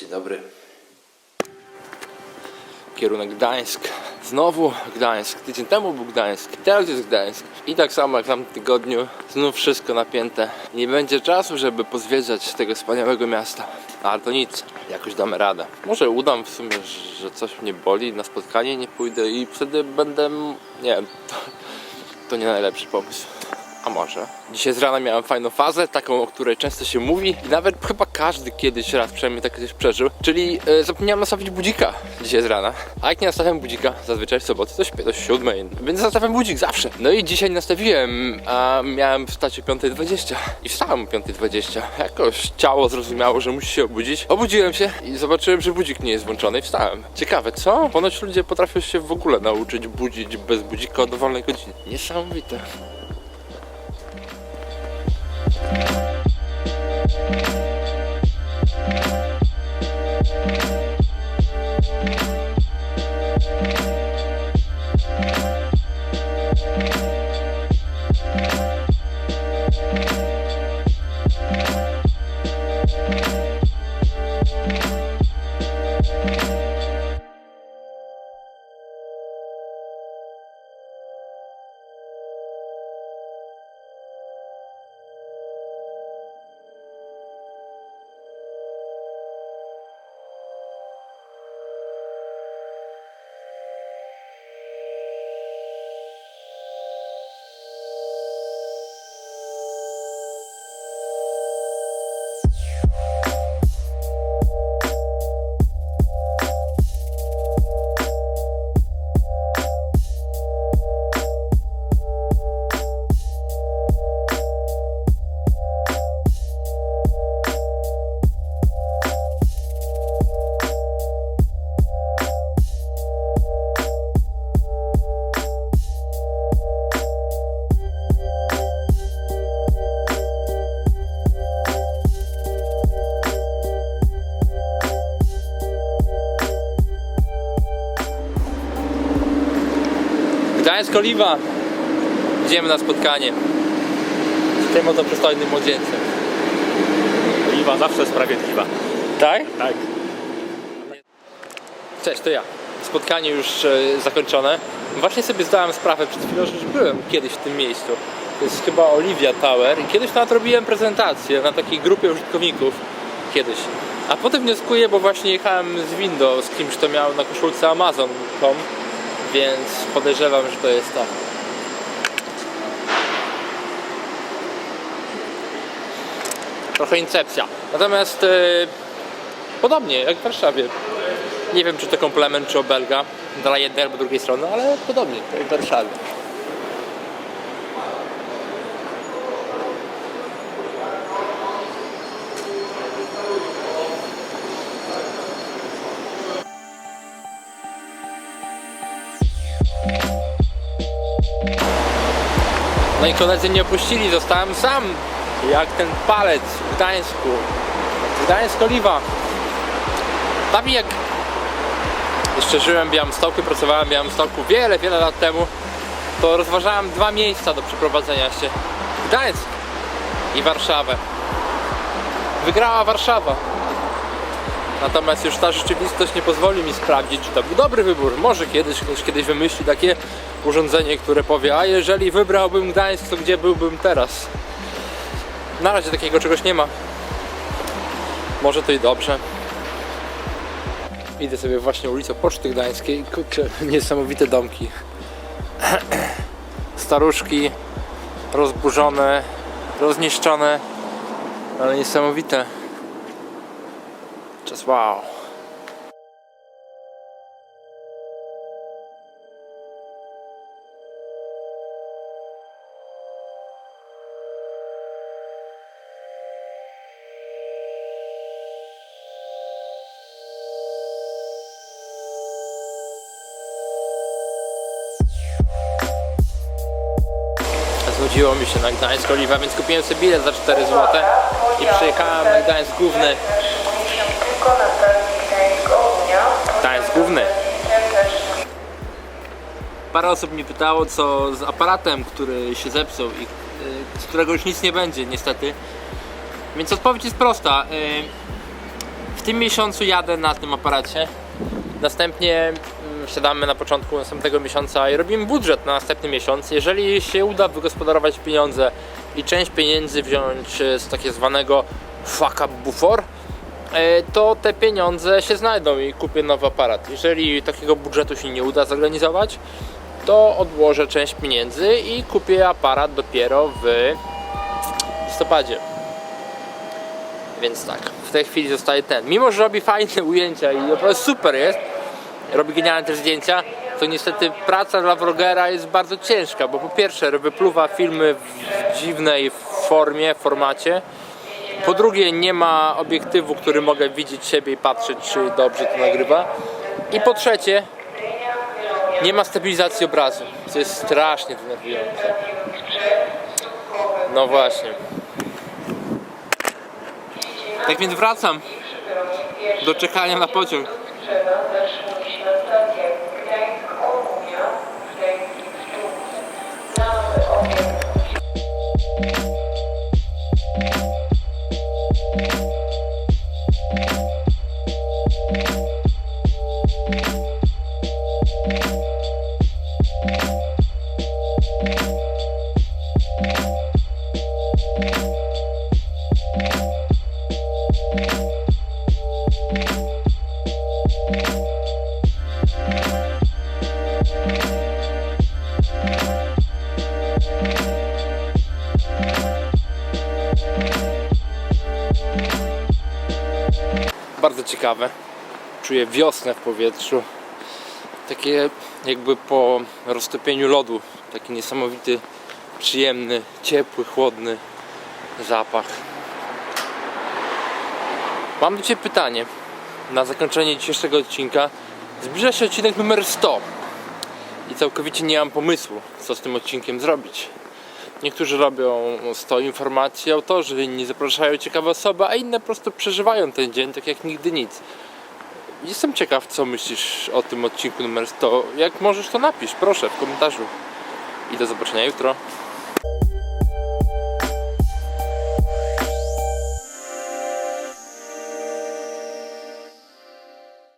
Dzień dobry. Kierunek Gdańsk. Znowu Gdańsk. Tydzień temu był Gdańsk. Teraz jest Gdańsk. I tak samo jak w tamtym tygodniu. Znów wszystko napięte. Nie będzie czasu, żeby pozwiedzać tego wspaniałego miasta. Ale to nic. Jakoś damy radę. Może udam w sumie, że coś mnie boli. Na spotkanie nie pójdę i wtedy będę... Nie wiem. To, to nie najlepszy pomysł. A może? Dzisiaj z rana miałem fajną fazę, taką, o której często się mówi i nawet chyba każdy kiedyś raz przynajmniej tak coś przeżył. Czyli e, zapomniałem nastawić budzika dzisiaj z rana. A jak nie nastawiam budzika, zazwyczaj w soboty to śpię do siódmej, więc nastawiam budzik zawsze. No i dzisiaj nastawiłem, a miałem wstać o 5.20 i wstałem o 5.20. Jakoś ciało zrozumiało, że musi się obudzić. Obudziłem się i zobaczyłem, że budzik nie jest włączony i wstałem. Ciekawe, co? Ponoć ludzie potrafią się w ogóle nauczyć budzić bez budzika o dowolnej godzinie. Niesamowite. Bye. Gdańsk Oliwa. Idziemy na spotkanie z tym oto przystojnym młodzieńcem. Oliwa zawsze sprawiedliwa. Tak? Tak. Cześć, to ja. Spotkanie już e, zakończone. Właśnie sobie zdałem sprawę przed chwilą, że już byłem kiedyś w tym miejscu. To jest chyba Olivia Tower i kiedyś nawet robiłem prezentację na takiej grupie użytkowników. Kiedyś. A potem wnioskuję, bo właśnie jechałem z window z kimś, kto miał na koszulce Amazon.com, więc podejrzewam, że to jest to. Trochę incepcja. Natomiast e, podobnie jak w Warszawie. Nie wiem, czy to komplement, czy obelga dla jednej albo drugiej strony, ale podobnie jak w Warszawie. No i koledzy nie opuścili, zostałem sam, jak ten palec w Gdańsku. Gdańsk Oliwa. Bawi jak jeszcze żyłem w Białymstoku, pracowałem w Białymstoku wiele, wiele lat temu, to rozważałem dwa miejsca do przeprowadzenia się. Gdańsk i Warszawę. Wygrała Warszawa. Natomiast już ta rzeczywistość nie pozwoli mi sprawdzić, czy to był dobry wybór. Może kiedyś ktoś kiedyś wymyśli takie urządzenie, które powie, a jeżeli wybrałbym Gdańsk, to gdzie byłbym teraz? Na razie takiego czegoś nie ma. Może to i dobrze. Idę sobie właśnie ulicą Poczty Gdańskiej. Kurczę, niesamowite domki. Staruszki, rozburzone, rozniszczone, ale niesamowite. Just wow. Zgodziło mi się na Gdańsk Oliwa, więc kupiłem sobie bilet za 4 zł i przyjechałem na Gdańsk Główny. Gdańsk Główny. Parę osób mnie pytało, co z aparatem, który się zepsuł i y, z którego już nic nie będzie, niestety. Więc odpowiedź jest prosta. Y, w tym miesiącu jadę na tym aparacie. Następnie mm, siadamy na początku następnego miesiąca i robimy budżet na następny miesiąc. Jeżeli się uda wygospodarować pieniądze i część pieniędzy wziąć z tak zwanego fuck up buffer, e, to te pieniądze się znajdą i kupię nowy aparat. Jeżeli takiego budżetu się nie uda zorganizować, to odłożę część pieniędzy i kupię aparat dopiero w listopadzie. Więc tak, w tej chwili zostaje ten. Mimo, że robi fajne ujęcia i naprawdę super jest, robi genialne też zdjęcia, to niestety praca dla vlogera jest bardzo ciężka, bo po pierwsze wypluwa filmy w dziwnej formie, formacie. Po drugie nie ma obiektywu, który mogę widzieć siebie i patrzeć, czy dobrze to nagrywa. I po trzecie nie ma stabilizacji obrazu, co jest strasznie denerwujące. No właśnie. Tak więc wracam do czekania na pociąg. Ciekawe. Czuję wiosnę w powietrzu. Takie jakby po roztopieniu lodu. Taki niesamowity, przyjemny, ciepły, chłodny zapach. Mam do Ciebie pytanie na zakończenie dzisiejszego odcinka. Zbliża się odcinek numer 100 i całkowicie nie mam pomysłu, co z tym odcinkiem zrobić. Niektórzy robią 100 informacji autorzy, inni zapraszają ciekawe osoby, a inne po prostu przeżywają ten dzień tak jak nigdy nic. Jestem ciekaw, co myślisz o tym odcinku numer 100. Jak możesz, to napisz, proszę, w komentarzu. I do zobaczenia jutro.